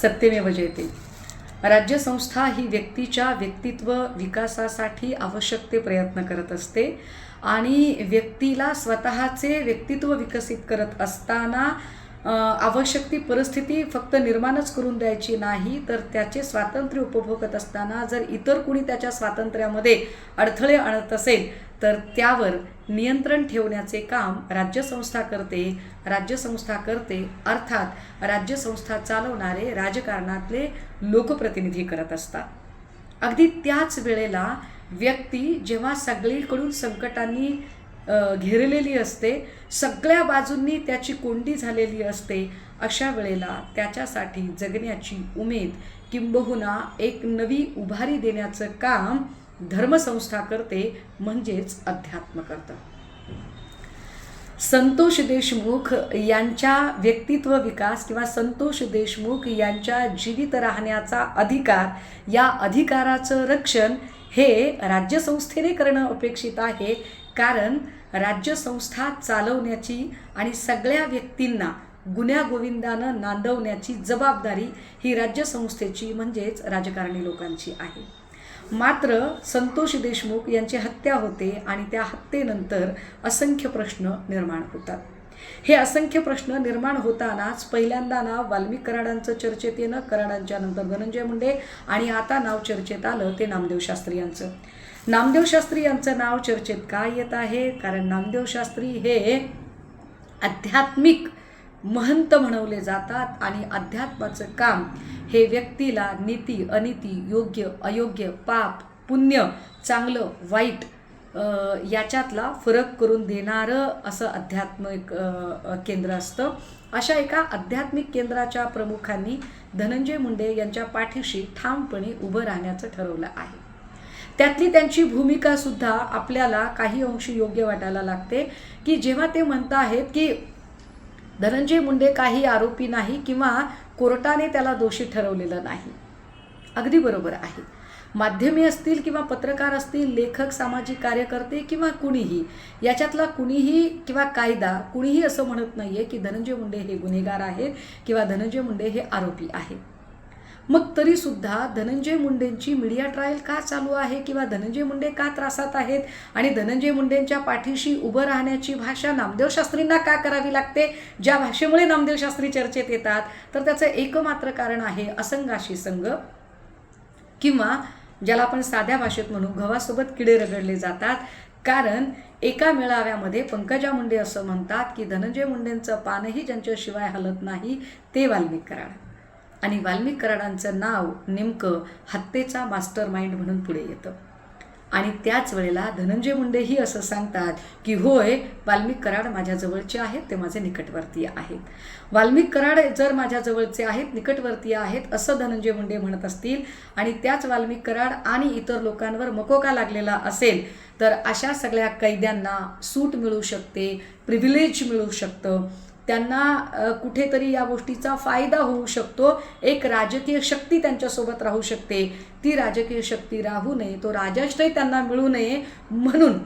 सत्यमेव जयते. राज्यसंस्था ही व्यक्तीच्या व्यक्तित्व विकासासाठी आवश्यक ते प्रयत्न करत असते आणि व्यक्तीला स्वतःचे व्यक्तित्व विकसित करत असताना आवश्यक ती परिस्थिती फक्त निर्माणच करून द्यायची नाही तर त्याचे स्वातंत्र्य उपभोगत असताना जर इतर कुणी त्याच्या स्वातंत्र्यामध्ये अडथळे आणत असेल तर त्यावर नियंत्रण ठेवण्याचे काम राज्यसंस्था करते. राज्यसंस्था करते अर्थात राज्यसंस्था चालवणारे राजकारणातले लोकप्रतिनिधी करत असतात. अगदी त्याच वेळेला व्यक्ती जेव्हा सगळीकडून संकटांनी घेरलेली असते सगळ्या बाजूंनी त्याची कोंडी झालेली असते अशा वेळेला त्याच्यासाठी जगण्याची उमेद किंबहुना एक नवी उभारी देण्याचं काम धर्मसंस्था करते म्हणजेच अध्यात्म करतं संतोष देशमुख यांच्या व्यक्तित्व विकास किंवा संतोष देशमुख यांच्या जीवित राहण्याचा अधिकार या अधिकाराचं रक्षण हे राज्यसंस्थेने करणं अपेक्षित आहे. कारण राज्यसंस्था चालवण्याची आणि सगळ्या व्यक्तींना गुण्यागोविंदानं नांदवण्याची जबाबदारी ही राज्यसंस्थेची म्हणजेच राजकारणी लोकांची आहे. मात्र संतोष देशमुख यांची हत्या होते आणि त्या हत्येनंतर असंख्य प्रश्न निर्माण होतात. हे असंख्य प्रश्न निर्माण होतानाच पहिल्यांदा नाव वाल्मिक कराडांचं चर्चेत येणं कराडांच्या नंतर धनंजय मुंडे आणि आता नाव चर्चेत आलं ते नामदेव शास्त्री यांचं. नामदेव शास्त्री यांचं नाव चर्चेत का येत आहे? कारण नामदेव शास्त्री हे आध्यात्मिक महंत म्हणवले जातात आणि अध्यात्माचं काम हे व्यक्तीला नीती अनिती योग्य अयोग्य पाप पुण्य चांगलं वाईट याच्यातला फरक करून देणारं असं अध्यात्मिक केंद्र असतं. अशा एका आध्यात्मिक केंद्राच्या प्रमुखांनी धनंजय मुंडे यांच्या पाठीशी ठामपणे उभं राहण्याचं ठरवलं आहे. त्यातली त्यांची भूमिका सुद्धा आपल्याला काही अंशी योग्य वाटायला लागते की जेव्हा ते म्हणत आहेत की धनंजय मुंडे काही आरोपी नाही किंवा कोर्टाने त्याला दोषी ठरवलेलं नाही. अगदी बरोबर आहे. माध्यमे असतील किंवा पत्रकार असतील लेखक सामाजिक कार्यकर्ते किंवा कुणीही याच्यातला कुणीही किंवा कायदा कुणीही असं म्हणत नाही आहे की धनंजय मुंडे हे गुन्हेगार आहेत किंवा धनंजय मुंडे हे आरोपी आहेत. मग तरीसुद्धा धनंजय मुंडेंची मीडिया ट्रायल का चालू आहे किंवा धनंजय मुंडे का त्रासात आहेत आणि धनंजय मुंडेंच्या पाठीशी उभं राहण्याची भाषा नामदेव शास्त्रींना का करावी लागते? ज्या भाषेमुळे नामदेव शास्त्री चर्चेत येतात तर त्याचं एकमात्र कारण आहे असंगाशी संघ किंवा ज्याला आपण साध्या भाषेत म्हणू गव्हासोबत किडे रगडले जातात. कारण एका मेळाव्यामध्ये पंकजा मुंडे असं म्हणतात की धनंजय मुंडेंचं पानही ज्यांच्याशिवाय हलत नाही ते वाल्मिक कराड. आणि वाल्मिक कराडांचं नाव नेमकं हत्येचा मास्टर माइंड म्हणून पुढे येतं. आणि त्याच वेळेला धनंजय मुंडेही असं सांगतात की होय वाल्मिक कराड माझ्या जवळचे आहेत ते माझे निकटवर्तीय आहेत. वाल्मिक कराड जर माझ्या जवळचे आहेत निकटवर्तीय आहेत असं धनंजय मुंडे म्हणत असतील आणि त्याच वाल्मिक कराड आणि इतर लोकांवर मकोका लागलेला असेल तर अशा सगळ्या कैद्यांना सूट मिळू शकते प्रिव्हिलेज मिळू शकतं त्यांना कुठेतरी या गोष्टीचा फायदा होऊ शकतो. एक राजकीय शक्ती त्यांच्यासोबत राहू शकते. ती राजकीय शक्ती राहू नये तो राजाश्रय त्यांना मिळू नये म्हणून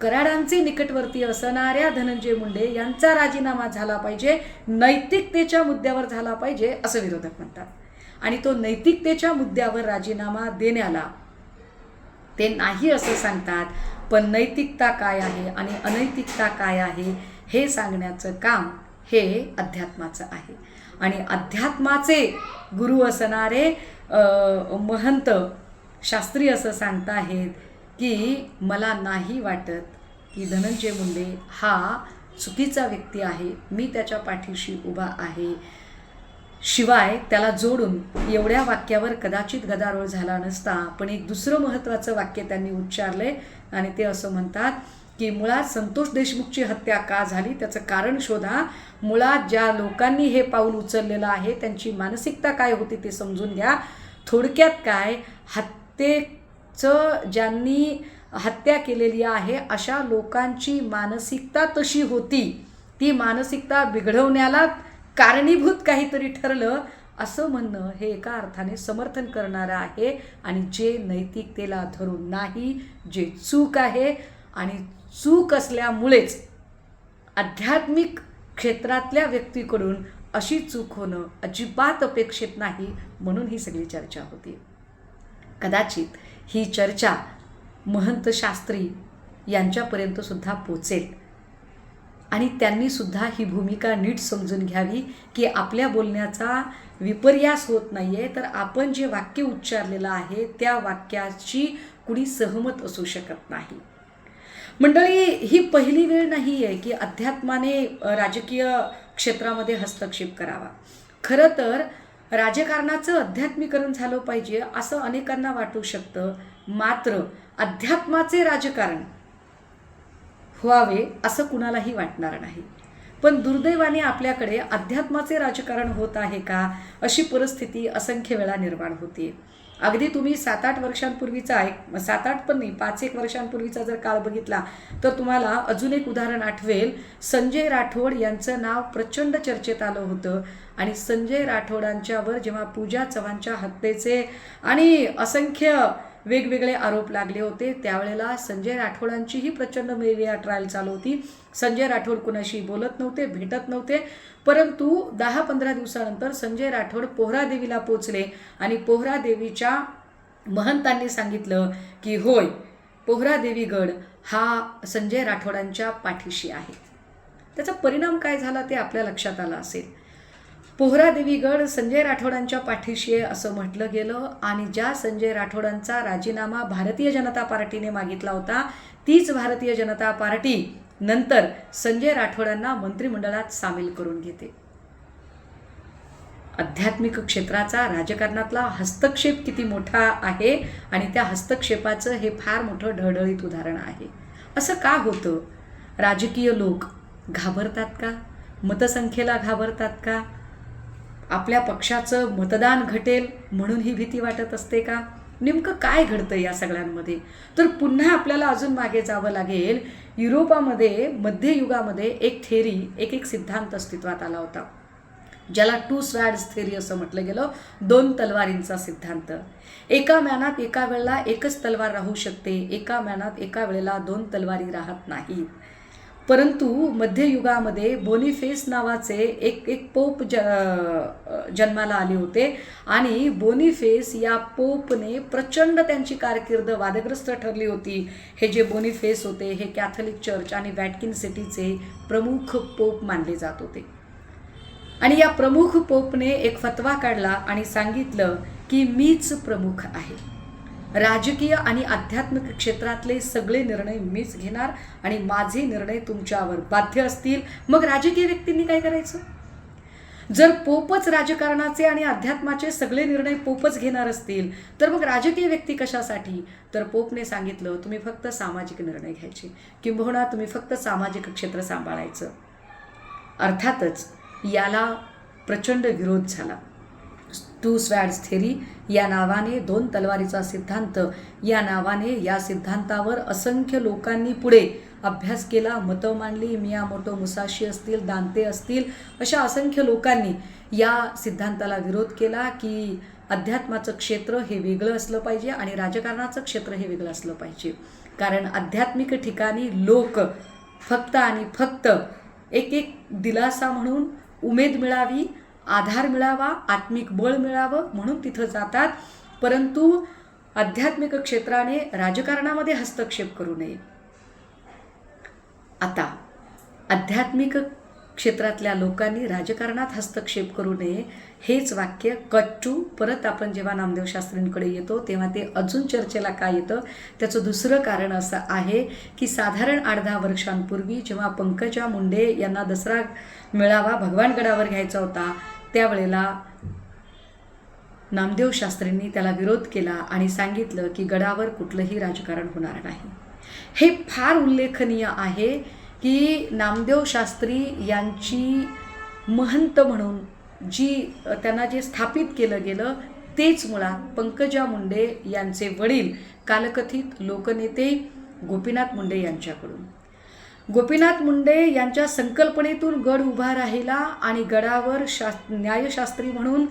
कराडांचे निकटवर्ती असणाऱ्या धनंजय मुंडे यांचा राजीनामा झाला पाहिजे नैतिकतेच्या मुद्द्यावर झाला पाहिजे असं विरोधक म्हणतात. आणि तो नैतिकतेच्या मुद्द्यावर राजीनामा देण्याला ते नाही असं सांगतात. पण नैतिकता काय आहे आणि अनैतिकता काय आहे हे सांगण्याचं काम हे अध्यात्माचं आहे. आणि अध्यात्माचे गुरु असणारे महंत शास्त्री असं सांगता आहेत की मला नाही वाटत की धनंजय मुंडे हा चुकीचा व्यक्ती आहे. मी त्याच्या पाठीशी उभा आहे. शिवाय त्याला जोडून एवढ्या वाक्यावर कदाचित गदारोळ झाला नसता पण एक दुसरं महत्त्वाचं वाक्य त्यांनी उच्चारलंय आणि ते असं म्हणतात की मुळात संतोष देशमुखची हत्या का झाली? त्याचं कारण शोधा. मुळात ज्या लोकांनी हे पाऊल उचललेलं आहे त्यांची मानसिकता काय होती ते समजून घ्या. थोडक्यात काय? हत्येचं ज्यांनी हत्या केलेली आहे अशा लोकांची मानसिकता तशी होती. ती मानसिकता बिघडवण्याला कारणीभूत काहीतरी ठरलं असं म्हणणं हे एका अर्थाने समर्थन करणारं आहे. आणि जे नैतिकतेला धरून नाही जे चूक आहे आणि चूक असल्यामुळेच आध्यात्मिक क्षेत्रातल्या व्यक्तीकडून अशी चूक होणं अजिबात अपेक्षित नाही म्हणून ही सगळी चर्चा होती. कदाचित ही चर्चा महंत शास्त्री यांच्यापर्यंत सुद्धा पोचेल आणि त्यांनी सुद्धा ही भूमिका नीट समजून घ्यावी की आपल्या बोलण्याचा विपर्यास होत नाही आहे तर आपण जे वाक्य उच्चारलेलं आहे त्या वाक्याची कुणी सहमत असू शकत नाही. मंडळी ही पहिली वेळ नाही आहे की अध्यात्माने राजकीय क्षेत्रामध्ये हस्तक्षेप करावा. खरं तर राजकारणाचं अध्यात्मीकरण झालं पाहिजे असं अनेकांना वाटू शकतं. मात्र अध्यात्माचे राजकारण व्हावे असं कुणालाही वाटणार नाही. पण दुर्दैवाने आपल्याकडे अध्यात्माचे राजकारण होत आहे का अशी परिस्थिती असंख्य वेळा निर्माण होते अगदी तुम्ही सात आठ वर्षांपूर्वीचा एक सात आठ पण नाही पाच एक वर्षांपूर्वीचा जर काळ बघितला तर तुम्हाला अजून एक उदाहरण आठवेल. संजय राठोड यांचं नाव प्रचंड चर्चेत आलं होतं. आणि संजय राठोडांच्यावर जेव्हा पूजा चव्हाणच्या हत्येचे आणि असंख्य वेगवेगळे आरोप लागले होते. त्यावेळेला संजय राठोडांचीही प्रचंड मीडिया ट्रायल चालू होती. संजय राठोड कुणाशी बोलत नव्हते भेटत नव्हते. परंतु दहा पंधरा दिवसानंतर संजय राठोड पोहरा देवीला पोचले आणि पोहरा देवीच्या महंतांनी सांगितलं की होय पोहरा देवीगड हा संजय राठोडांच्या पाठीशी आहे. त्याचा परिणाम काय झाला ते आपल्या लक्षात आलं असेल. पोहरा देवीगड संजय राठोडांच्या पाठीशी आहे असं म्हटलं गेलं आणि ज्या संजय राठोडांचा राजीनामा भारतीय जनता पार्टीने मागितला होता तीच भारतीय जनता पार्टी नंतर संजय राठोडांना मंत्रिमंडळात सामील करून घेते. आध्यात्मिक क्षेत्राचा राजकारणातला हस्तक्षेप किती मोठा आहे आणि त्या हस्तक्षेपाचं हे फार मोठं ढळढळीत उदाहरण आहे. असं का होतं? राजकीय लोक घाबरतात का? मतसंख्येला घाबरतात का? आपल्या पक्षाचं मतदान घटेल म्हणून ही भीती वाटत असते का? नेमकं काय घडतं या सगळ्यांमध्ये? तर पुन्हा आपल्याला अजून मागे जावं लागेल. युरोपामध्ये मध्ययुगामध्ये एक थेरी एक एक सिद्धांत अस्तित्वात आला होता. ज्याला टू स्वॅड्स थेरी असं म्हटलं गेलं दोन तलवारींचा सिद्धांत. एका मॅनात एका वेळेला एकच तलवार राहू शकते एका मॅनात एका वेळेला दोन तलवारी राहत नाहीत. परंतु मध्ययुगामध्ये बोनिफेस नावाचे एक एक पोप ज जन्माला आले होते. आणि बोनिफेस या पोपने प्रचंड त्यांची कारकीर्द वादग्रस्त ठरली होती. हे जे बोनिफेस होते हे कॅथलिक चर्च आणि वॅटकिन सिटीचे प्रमुख पोप मानले जात होते. आणि या प्रमुख पोपने एक फतवा काढला आणि सांगितलं की मीच प्रमुख आहे. राजकीय आणि आध्यात्मिक क्षेत्रातले सगळे निर्णय मीच घेणार आणि माझे निर्णय तुमच्यावर बाध्य असतील. मग राजकीय व्यक्तींनी काय करायचं? जर पोपच राजकारणाचे आणि अध्यात्माचे सगळे निर्णय पोपच घेणार असतील तर मग राजकीय व्यक्ती कशासाठी? तर पोपने सांगितलं तुम्ही फक्त सामाजिक निर्णय घ्यायचे. किंबहुना तुम्ही फक्त सामाजिक क्षेत्र सांभाळायचं. अर्थातच याला प्रचंड विरोध झाला. टू स्वॅड्स थेरी या नावाने दोन तलवारीचा सिद्धांत या नावाने या सिद्धांतावर असंख्य लोकांनी पुढे अभ्यास केला. मतं मांडली मियामोटो मुसाशी असतील दांते असतील अशा असंख्य लोकांनी या सिद्धांताला विरोध केला की अध्यात्माचं क्षेत्र हे वेगळं असलं पाहिजे आणि राजकारणाचं क्षेत्र हे वेगळं असलं पाहिजे. कारण आध्यात्मिक ठिकाणी लोक फक्त आणि फक्त एक एक दिलासा म्हणून उमेद मिळावी आधार मिळावा आत्मिक बळ मिळावं म्हणून तिथं जातात. परंतु आध्यात्मिक क्षेत्राने राजकारणामध्ये हस्तक्षेप करू नये. आता आध्यात्मिक क्षेत्रातल्या लोकांनी राजकारणात हस्तक्षेप करू नये हेच वाक्य कच्चू परत आपण जेव्हा नामदेव शास्त्रींकडे येतो तेव्हा ते अजून चर्चेला काय येतं? त्याचं दुसरं कारण असं आहे की साधारण आठ दहा वर्षांपूर्वी जेव्हा पंकजा मुंडे यांना दसरा मेळावा भगवानगडावर घ्यायचा होता त्यावेळेला नामदेव शास्त्रींनी त्याला विरोध केला आणि सांगितलं की गडावर कुठलंही राजकारण होणार नाही. हे फार उल्लेखनीय आहे की नामदेव शास्त्री यांची महंत म्हणून जी त्यांना जे स्थापित केलं गेलं तेच मुळात पंकजा मुंडे यांचे वडील कालकथित लोकनेते गोपीनाथ मुंडे यांच्याकडून. गोपीनाथ मुंडे यांच्या संकल्पनेतून गड उभा राहिला आणि गडावर शास न्यायशास्त्री म्हणून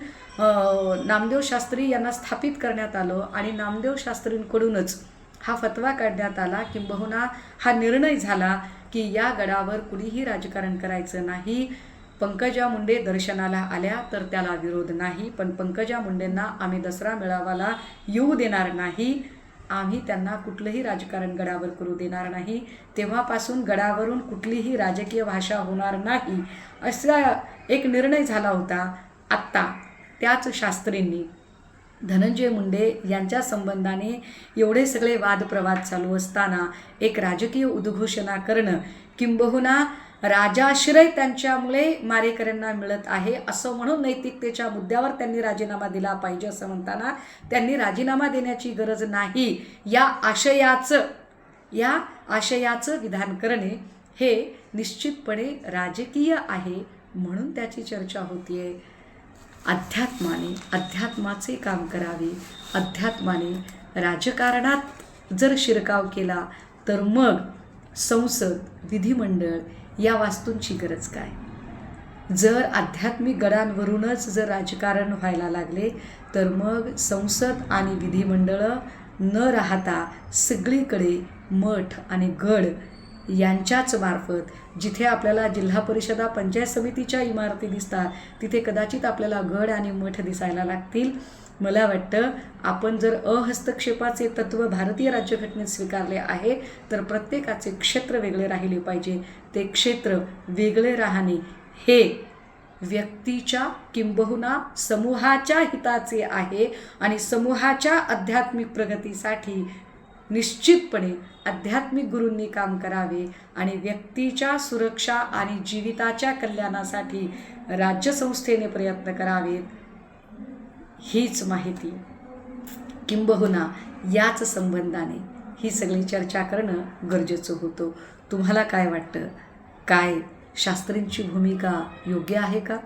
नामदेव शास्त्री यांना स्थापित करण्यात आलं आणि नामदेव शास्त्रींकडूनच हा फतवा काढण्यात आला. किंबहुना हा निर्णय झाला की या गडावर कुणीही राजकारण करायचं नाही. पंकजा मुंडे दर्शनाला आल्या तर त्याला विरोध नाही. पण पंकजा मुंडेंना आम्ही दसरा मेळावाला येऊ देणार नाही. आम्ही त्यांना कुठलंही राजकारण गडावर करू देणार नाही. तेव्हापासून गडावरून कुठलीही राजकीय भाषा होणार नाही. असा एक निर्णय झाला होता. आत्ता त्याच शास्त्रींनी धनंजय मुंडे यांच्या संबंधाने एवढे सगळे वादप्रवाद चालू असताना एक राजकीय उद्घोषणा करणं किंबहुना राजाश्रय त्यांच्यामुळे मारेकऱ्यांना मिळत आहे असं म्हणून नैतिकतेच्या मुद्द्यावर त्यांनी राजीनामा दिला पाहिजे असं म्हणताना त्यांनी राजीनामा देण्याची गरज नाही. या आशयाचं या आशयाचं विधान करणे हे निश्चितपणे राजकीय आहे म्हणून त्याची चर्चा होतीये. अध्यात्माने अध्यात्माचे काम करावे. अध्यात्माने राजकारणात जर शिरकाव केला तर मग संसद विधिमंडळ या वास्तूंची गरज काय? जर आध्यात्मिक गडांवरूनच जर राजकारण व्हायला लागले तर मग संसद आणि विधिमंडळं न राहता सगळीकडे मठ आणि गड यांच्याच मार्फत जिथे आपल्याला जिल्हा परिषदा पंचायत समितीच्या इमारती दिसतात तिथे कदाचित आपल्याला गड आणि मठ दिसायला लागतील. मला वाटतं आपण जर अहस्तक्षेपाचे तत्त्व भारतीय राज्यघटनेत स्वीकारले आहे तर प्रत्येकाचे क्षेत्र वेगळे राहिले पाहिजे. ते क्षेत्र वेगळे राहणे हे व्यक्तीच्या किंबहुना समूहाच्या हिताचे आहे आणि समूहाच्या आध्यात्मिक प्रगतीसाठी निश्चितपणे आध्यात्मिक गुरूंनी काम करावे आणि व्यक्तीच्या सुरक्षा आणि जीविताच्या कल्याणासाठी राज्यसंस्थेने प्रयत्न करावेत हीच माहिती. किंबहुना याच संबंधाने ही सगळी चर्चा करणं गरजेचं होतं. तुम्हाला काय वाटतं? काय? शास्त्रींची भूमिका योग्य आहे का?